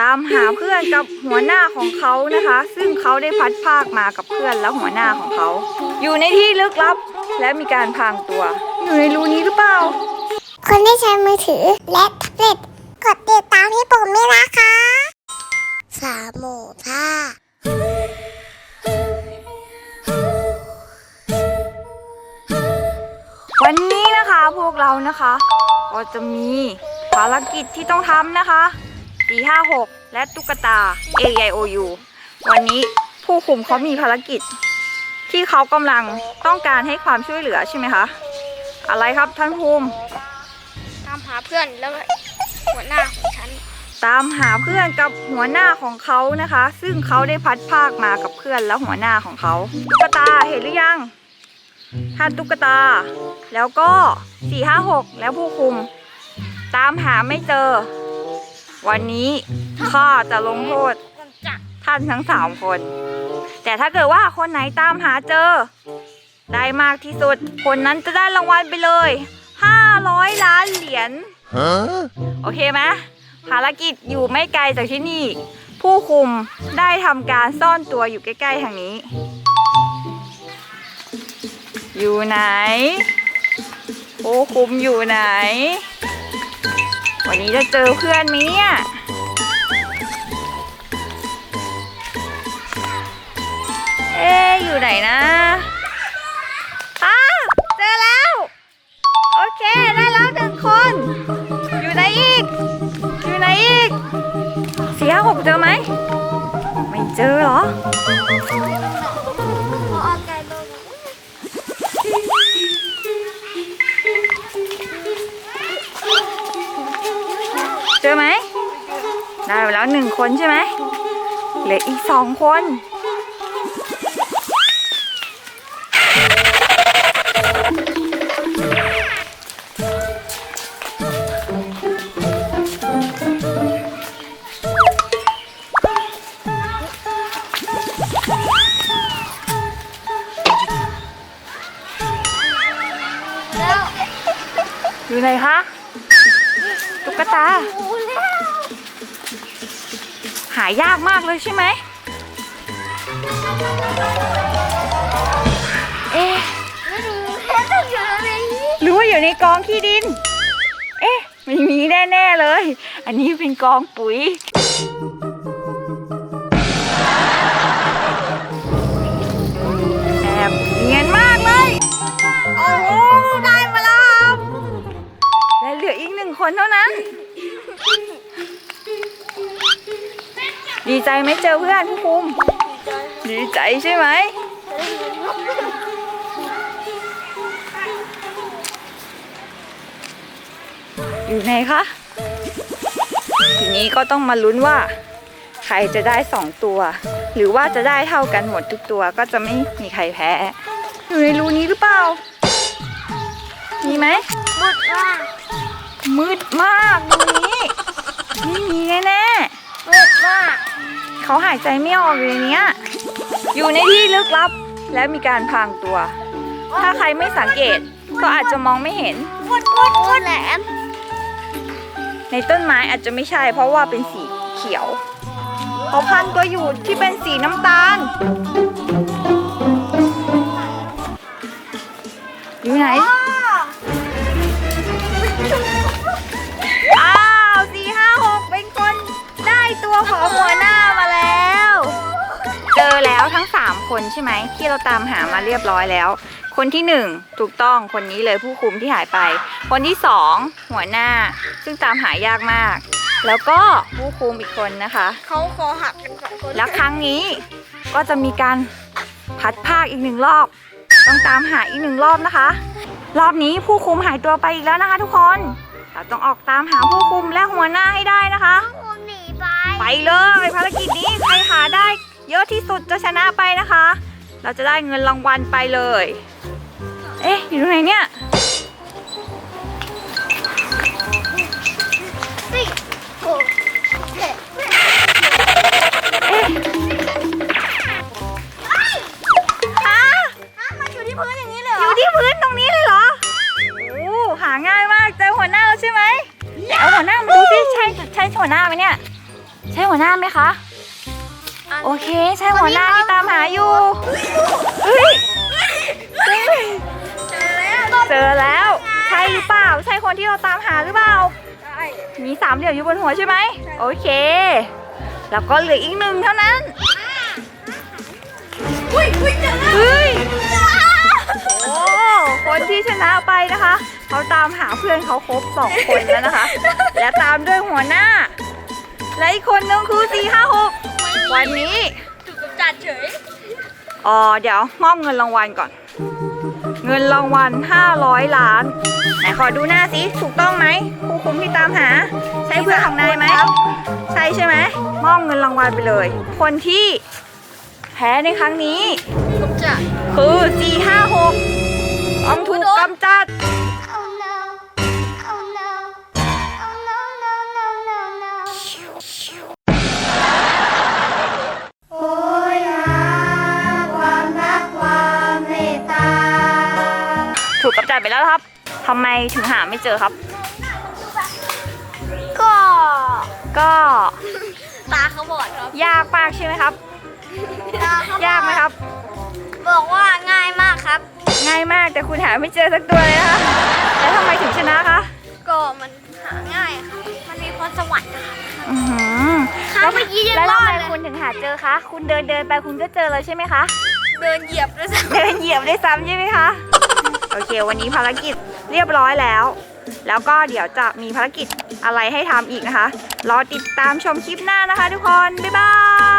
ตามหาเพื่อนกับหัวหน้าของเขานะคะ ซึ่งเขาได้พัดภาคมากับเพื่อนและหัวหน้าของเขา อยู่ในที่ลึกลับ และมีการพรางตัว อยู่ในรูนี้หรือเปล่า คนที่ใช้มือถือและแท็บเล็ตกดติดตามที่ปุ่มนี้นะคะสามหมูท่าวันนี้นะคะพวกเรานะคะ ก็จะมีภารกิจที่ต้องทำนะคะ 456 และตุ๊กตา A I O U วันนี้ผู้คุมเขามีภารกิจ ที่เขากำลังต้องการให้ความช่วยเหลือใช่ไหมคะ อะไรครับท่านภูมิ ตามหาเพื่อนแล้วก็หัวหน้าของฉันตามหาเพื่อนกับหัวหน้าของเขานะคะ ซึ่งเขาได้พัดภาคมากับเพื่อนและหัวหน้าของเขา ตุ๊กตาเห็นหรือยังท่านตุ๊กตา แล้วก็สี่ห้าหกแล้วผู้คุม ตามหาไม่เจอ วันนี้ข้าจะลงโทษกันจักท่านทั้งสามคน แต่ถ้าเกิดว่าคนไหนตามหาเจอ ได้มากที่สุด คนนั้นจะได้รางวัลไปเลย 500 ล้านเหรียญโอเคไหมภารกิจอยู่ไม่ไกลจากที่นี่ ผู้คุมได้ทำการซ่อนตัวอยู่ใกล้ๆทางนี้ อยู่ไหน ผู้คุมอยู่ไหน วันนี้จะเจอเพื่อนไหมเนี่ยเอ๊อยู่ไหนนะอ่าเจอแล้ว โอเค ได้แล้วหนึ่งคน อยู่ไหนอีก อยู่ไหนอีกสี่ห้าหกเจอไหม ไม่เจอเหรอ อไหมได้ไปแล้วหนึ่งคนใช่ไหมเหลืออีกสองคนแล้วอยู่ไหนคะ ตุ๊กตา หายากมากเลยใช่ไหม เอ๊ะไม่รู้แค่ต้อยู่อะไรนี้หรือว่าอยู่ในกองขี้ดิน เอ๊ะไม่มีแน่ ๆ เลย อันนี้เป็นกองปุ๋ย คนเท่านั้น ดีใจไหมเจอเพื่อนผู้คุม ดีใจใช่ไหม อยู่ไหนคะ ทีนี้ก็ต้องมาลุ้นว่า ใครจะได้สองตัว หรือว่าจะได้เท่ากันหมดทุกตัวก็จะไม่มีใครแพ้ อยู่ในรูนี้หรือเปล่า มีไหมหมดว่า มืดมากรูนี้ไม่มีแน่หมดว่าๆเขาหายใจไม่ออกอยู่ในเนี้ยอยู่ในที่ลึกลับและมีการพรางตัว ถ้าใครไม่สังเกตก็อาจจะมองไม่เห็นหมดหมดหมดแหลม ในต้นไม้อาจจะไม่ใช่ เพราะว่าเป็นสีเขียวเขาพันตัวอยู่ที่เป็นสีน้ำตาล แล้วทั้งสามคนใช่ไหมที่เราตามหามาเรียบร้อยแล้ว คนที่หนึ่งถูกต้องคนนี้เลยผู้คุมที่หายไป คนที่สองหัวหน้าซึ่งตามหายากมาก แล้วก็ผู้คุมอีกคนนะคะ เขาคอหักกันสองคนแล้วครั้งนี้ก็จะมีการพัดภาคอีกหนึ่งรอบ ต้องตามหาอีกหนึ่งรอบนะคะ รอบนี้ผู้คุมหายตัวไปอีกแล้วนะคะ ทุกคนเราต้องออกตามหาผู้คุมและหัวหน้าให้ได้นะคะคนหนีไป ไปเลยภารกิจนี้ใครหาได้ เยอะที่สุดจะชนะไปนะคะ เราจะได้เงินรางวัลไปเลย เอ๊ะ อยู่ตรงไหนเนี่ยสี่หกเจ็ดเอ๊ะฮะอ้าวมันอยู่ที่พื้นอย่างนี้เลยเหอรอยู่ที่พื้นตรงนี้เลยเหรอ โอ้หาง่ายมาก เจอหัวหน้าแล้วใช่ไหมเอาหัวหน้ามาดูสิใช่ใช่หัวหน้าไหมเนี่ย ใช่หัวหัวหน้าไหมคะ โอเค ใช่หัวหน้าที่ตามหาอยู่เฮ้ยเจอแล้ว ใช่หรือเปล่า ใช่คนที่เราตามหาหรือเปล่า มีสามเหลี่ยมอยู่บนหัวใช่ไหม โอเค แล้วก็เหลืออีกหนึ่งเท่านั้นเฮ้ยโอ้คนที่ชนะไปนะคะ เขาตามหาเพื่อนเขาครบสองคนแล้วนะคะ และตามด้วยหัวหน้า และอีกคนนึงคือสี่ห้าหก วันนี้ถูกกำจัดเฉย อ๋อ เดี๋ยวมอบเงินรางวัลก่อน เงินรางวัล 500 ล้าน ไหนขอดูหน้าสิ ถูกต้องไหมผู้คุมที่ตามหา ใช่เพื่อนของนายไหม ใช่ใช่ไหม มอบเงินรางวัลไปเลย คนที่แพ้ในครั้งนี้ กำจัด คือ 456ต้องถูกกำจัด จัดไปแล้วครับทำไมถึงหาไม่เจอครับ ก็ ก็ตาเขาบอดครับ ยากมากใช่ไหมครับ ตาเขายากไหมครับ บอกว่าง่ายมากครับ ง่ายมากแต่คุณหาไม่เจอสักตัวเลยนะคะแล้วทำไมถึงชนะคะก็มันหาง่ายอะครับมันมีพรสวรรค์นะครับอือหือครั้งเมื่อกี้ยังแล้วรทำอไมดเลยคุณถึงหาเจอคะ คุณเดินเดินไปคุณก็เจอเลยใช่ไหมคะ เดินเหยียบด้วยซ้เดินเหยียบได้ซ้ำใช่ไหมคะ โอเค วันนี้ภารกิจเรียบร้อยแล้ว แล้วก็เดี๋ยวจะมีภารกิจอะไรให้ทำอีกนะคะ รอติดตามชมคลิปหน้านะคะทุกคน บ๊ายบาย